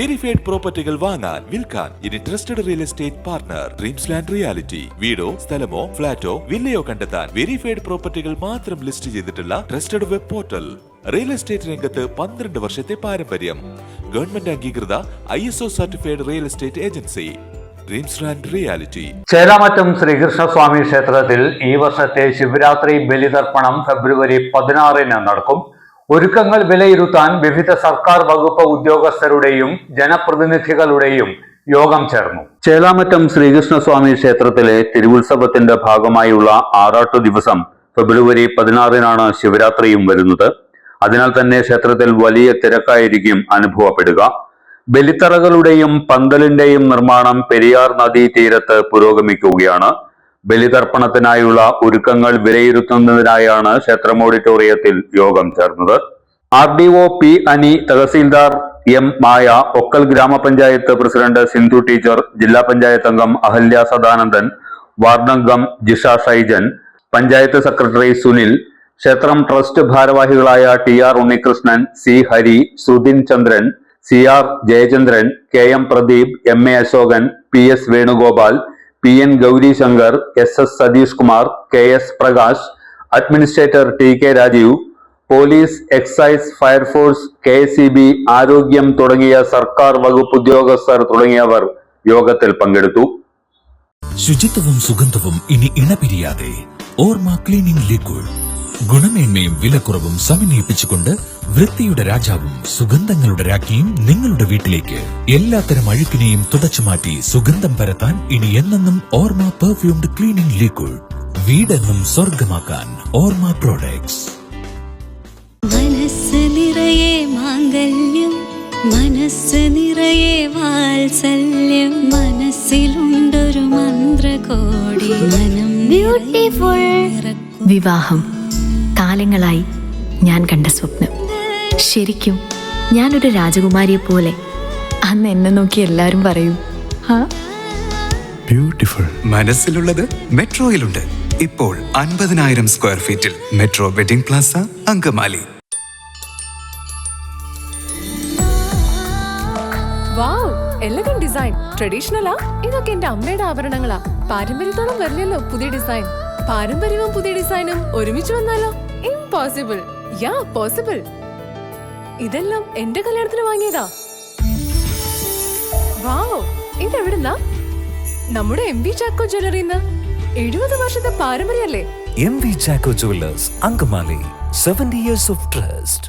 verified പ്രോപ്പർട്ടികൾ വാങ്ങാൻ വിൽക്കാൻ ഇനി trusted real estate partner Dreams Land Reality വീടോ സ്ഥലമോ ഫ്ളാറ്റോ വില്ലയോ കണ്ടെത്താൻ വെരിഫൈഡ് പ്രോപ്പർട്ടികൾ മാത്രം ലിസ്റ്റ് ചെയ്തിട്ടുള്ള trusted web portal real estate രംഗത്ത് പന്ത്രണ്ട് വർഷത്തെ പാരമ്പര്യം. ഗവൺമെന്റ് അംഗീകൃത I S O certified real estate agency Dreams Land Reality Chelamattam Sreekrishnaswamy ക്ഷേത്രത്തിൽ ഈ വർഷത്തെ ശിവരാത്രി ബലിതർപ്പണം ഫെബ്രുവരി പതിനാറിന് നടക്കും. ഒരുക്കങ്ങൾ വിലയിരുത്താൻ വിവിധ സർക്കാർ വകുപ്പ് ഉദ്യോഗസ്ഥരുടെയും ജനപ്രതിനിധികളുടെയും യോഗം ചേർന്നു. ചേലാമറ്റം ശ്രീകൃഷ്ണസ്വാമി ക്ഷേത്രത്തിലെ തിരുവുത്സവത്തിന്റെ ഭാഗമായുള്ള ആറാട്ടു ദിവസം ഫെബ്രുവരി പതിനാറിനാണ് ശിവരാത്രിയും വരുന്നത്. അതിനാൽ തന്നെ ക്ഷേത്രത്തിൽ വലിയ തിരക്കായിരിക്കും അനുഭവപ്പെടുക. ബലിത്തറകളുടെയും പന്തലിന്റെയും നിർമ്മാണം പെരിയാർ നദീ തീരത്ത് പുരോഗമിക്കുകയാണ്. ബലിതർപ്പണത്തിനായുള്ള ഒരുക്കങ്ങൾ വിലയിരുത്തുന്നതിനായാണ് ക്ഷേത്രം ഓഡിറ്റോറിയത്തിൽ യോഗം ചേർന്നത്. R D O P Ani tahsildar M Maya Okkal ഗ്രാമപഞ്ചായത്ത് പ്രസിഡന്റ് സിന്ധു ടീച്ചർ ജില്ലാ പഞ്ചായത്ത് അംഗം അഹല്യ സദാനന്ദൻ വാർഡംഗം ജിഷ ഷൈജൻ പഞ്ചായത്ത് സെക്രട്ടറി സുനിൽ ക്ഷേത്രം ട്രസ്റ്റ് ഭാരവാഹികളായ T R Unnikrishnan C Hari Sudhin Chandran C R Jayachandran K M Pradeep M A Ashokan P S Venugopal P N Gaurishankar S S Satheesh Kumar K S Prakash administrator T K Rajeev police excise fire force K C B ആരോഗ്യം തുടങ്ങിയ സർക്കാർ വകുപ്പ് ഉദ്യോഗസ്ഥർ തുടങ്ങിയവർ യോഗത്തിൽ പങ്കെടുത്തു. ശുചിത്വവും സുഗന്ധവും ഇനി ഇണപിരിയാതെ. ഓർമ്മ ക്ലീനിംഗ് ലിക്വിഡ്. ഗുണമേന്മയും വിലക്കുറവും സമന്വയിപ്പിച്ചുകൊണ്ട് വൃത്തിയുടെ രാജാവും സുഗന്ധങ്ങളുടെ രാജ്ഞിയും നിങ്ങളുടെ വീട്ടിലേക്ക് എല്ലാത്തരം അഴുക്കിനെയും തുടച്ചു മാറ്റി സുഗന്ധം പരത്താൻ ഇനി എന്നെന്നും ഓർമ്മ പെർഫ്യൂംഡ് ക്ലീനിംഗ് ലിക്വിഡ് വീടെന്നും സ്വർഗമാക്കാൻ ഓർമ്മ പ്രോഡക്ട്സ് മനസ്സ് നിറയെ മാംഗല്യം മനസ്സ് നിറയെ വാത്സല്യം മനസ്സിലുണ്ടൊരു മന്ത്രകോടി മനം ബ്യൂട്ടിഫുൾ വിവാഹം. കാലങ്ങളായി ഞാൻ കണ്ട സ്വപ്നം. ശരിക്കും ഞാനൊരു രാജകുമാരിയെ പോലെ അന്ന് എന്നെ നോക്കി എല്ലാവരും പറയും ബ്യൂട്ടിഫുൾ. Beautiful. മനസ്സിലുള്ളത് മെട്രോയിലുണ്ട്. ഇപ്പോൾ അൻപതിനായിരം സ്ക്വയർ ഫീറ്റിൽ metro wedding plaza Angamaly. Wow elegant design. ട്രഡീഷണലാ? ഇതൊക്കെ എന്റെ അമ്മയുടെ ആഭരണങ്ങളാ. പാരമ്പര്യത്തോളം വരില്ലല്ലോ പുതിയ ഡിസൈൻ. പാരമ്പര്യവും പുതിയ ഡിസൈനും ഒരുമിച്ച് വന്നാലോ? ഇംപോസിബിൾ യാ പോസിബിൾ ഇതെല്ലാം എന്റെ കല്യാണത്തിന് വാങ്ങിയതാ. വാവോ ഇതെവിടുന്നാ? നമ്മുടെ എം വി ചാക്കോ ജ്വല്ലറിന്ന് എഴുപത് വർഷത്തെ പാരമ്പര്യല്ലേ M V Chacko jewellers Angamaly seventy years of trust